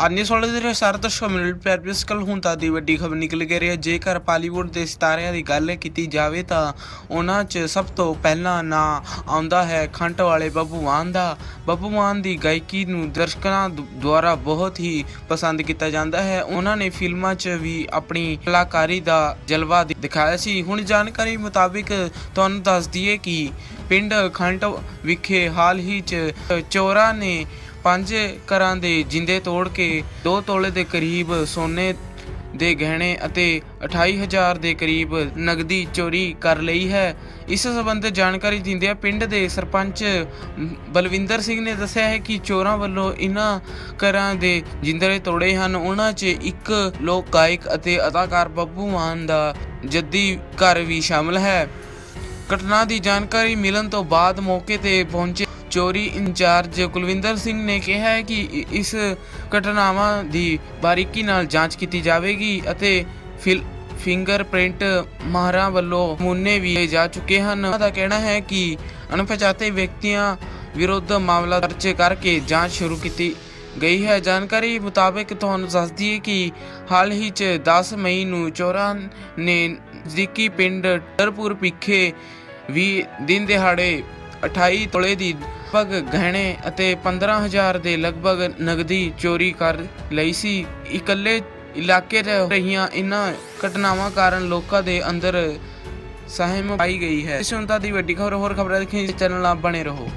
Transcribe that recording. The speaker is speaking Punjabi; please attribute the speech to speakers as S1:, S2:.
S1: ਆਨੇ ਸੋਲੇ ਦੇ ਸਾਰ ਤੋਂ ਸ਼ਾਮਿਲ ਪੈਰਪਿਸਕਲ ਦੀ ਵੱਡੀ ਖਬਰ ਨਿਕਲ ਕੇ ਰਹੀ ਹੈ। ਜੇਕਰ ਪਾਲੀਵੁੱਡ ਦੇ ਸਿਤਾਰਿਆਂ ਦੀ ਗੱਲ ਕੀਤੀ ਜਾਵੇ ਤਾਂ ਉਹਨਾਂ 'ਚ ਸਭ ਤੋਂ ਪਹਿਲਾਂ ਨਾਂ ਆਉਂਦਾ ਹੈ ਖੰਟ ਵਾਲੇ ਬੱਬੂ ਮਾਨ ਦਾ। ਬੱਬੂ ਮਾਨ ਦੀ ਗਾਇਕੀ ਨੂੰ ਦਰਸ਼ਕਾਂ ਦੁਆਰਾ ਬਹੁਤ ਹੀ ਪਸੰਦ ਕੀਤਾ ਜਾਂਦਾ ਹੈ। ਉਹਨਾਂ ਨੇ ਫਿਲਮਾਂ 'ਚ ਵੀ ਆਪਣੀ ਕਲਾਕਾਰੀ ਦਾ ਜਲਵਾ ਦਿਖਾਇਆ ਸੀ। ਹੁਣ ਜਾਣਕਾਰੀ ਮੁਤਾਬਿਕ ਤੁਹਾਨੂੰ ਦੱਸ ਦਈਏ ਕਿ ਪਿੰਡ ਖੰਟ ਵਿਖੇ ਹਾਲ ਹੀ 'ਚ ਚੋਰਾਂ ਨੇ ਪੰਜ ਘਰਾਂ ਦੇ ਜਿੰਦੇ ਤੋੜ ਕੇ 2 ਤੋਲੇ ਦੇ ਕਰੀਬ ਸੋਨੇ ਦੇ ਗਹਿਣੇ ਅਤੇ 28000 ਦੇ ਕਰੀਬ ਨਗਦੀ ਚੋਰੀ ਕਰ ਲਈ ਹੈ। ਇਸ ਸੰਬੰਧ ਜਾਣਕਾਰੀ ਦਿੰਦਿਆਂ ਪਿੰਡ ਦੇ ਸਰਪੰਚ ਬਲਵਿੰਦਰ ਸਿੰਘ ਨੇ ਦੱਸਿਆ ਹੈ ਕਿ ਚੋਰਾਂ ਵੱਲੋਂ ਇਨ੍ਹਾਂ ਘਰਾਂ ਦੇ ਜਿੰਦਰੇ ਤੋੜੇ ਹਨ। ਉਹਨਾਂ 'ਚ ਇੱਕ ਲੋਕ ਗਾਇਕ ਅਤੇ ਅਦਾਕਾਰ ਬੱਬੂ ਮਾਨ ਦਾ ਜੱਦੀ ਘਰ ਵੀ ਸ਼ਾਮਲ ਹੈ। ਘਟਨਾ ਦੀ ਜਾਣਕਾਰੀ ਮਿਲਣ ਤੋਂ ਬਾਅਦ ਮੌਕੇ ਤੇ ਪਹੁੰਚੇ ਚੋਰੀ ਇੰਚਾਰਜ ਕੁਲਵਿੰਦਰ ਸਿੰਘ ਨੇ ਕਿਹਾ ਹੈ ਕਿ ਇਸ ਘਟਨਾਵਾਂ ਦੀ ਬਾਰੀਕੀ ਨਾਲ ਜਾਂਚ ਕੀਤੀ ਜਾਵੇਗੀ ਅਤੇ ਫਿਲ ਫਿੰਗਰਪ੍ਰਿੰਟ ਮਾਹਰਾਂ ਵੱਲੋਂ ਨਮੂਨੇ ਵੀ ਜਾ ਚੁੱਕੇ ਹਨ। ਉਹਨਾਂ ਦਾ ਕਹਿਣਾ ਹੈ ਕਿ ਅਣਪਛਾਤੇ ਵਿਅਕਤੀਆਂ ਵਿਰੁੱਧ ਮਾਮਲਾ ਦਰਜ ਕਰਕੇ ਜਾਂਚ ਸ਼ੁਰੂ ਕੀਤੀ ਗਈ ਹੈ। ਜਾਣਕਾਰੀ ਮੁਤਾਬਕ ਤੁਹਾਨੂੰ ਦੱਸ ਦਈਏ ਕਿ ਹਾਲ ਹੀ ਚ 10 ਮਈ ਨੂੰ ਚੋਰਾਂ ਨੇ ਨਜ਼ਦੀਕੀ ਪਿੰਡ ਟਰਪੁਰ ਪਿੱਖੇ ਵੀ ਦਿਨ ਦਿਹਾੜੇ 28 ਤੋਲੇ ਦੀ ਲਗਭਗ ਗਹਿਣੇ ਅਤੇ 15000 ਦੇ ਲਗਭਗ ਨਗਦੀ ਚੋਰੀ ਕਰ ਲਈ ਸੀ। ਇਕੱਲੇ ਇਲਾਕੇ 'ਚ ਰਹੀਆਂ ਇਹਨਾਂ ਘਟਨਾਵਾਂ ਕਾਰਨ ਲੋਕਾਂ ਦੇ ਅੰਦਰ ਸਹਿਮ ਪਾਈ ਗਈ ਹੈ। ਇਸ ਹੁਣ ਦੀ ਵੱਡੀ ਖਬਰ, ਹੋਰ ਖਬਰਾਂ ਦੇਖਣ ਚੈਨਲ ਨਾਲ ਬਣੇ ਰਹੋ।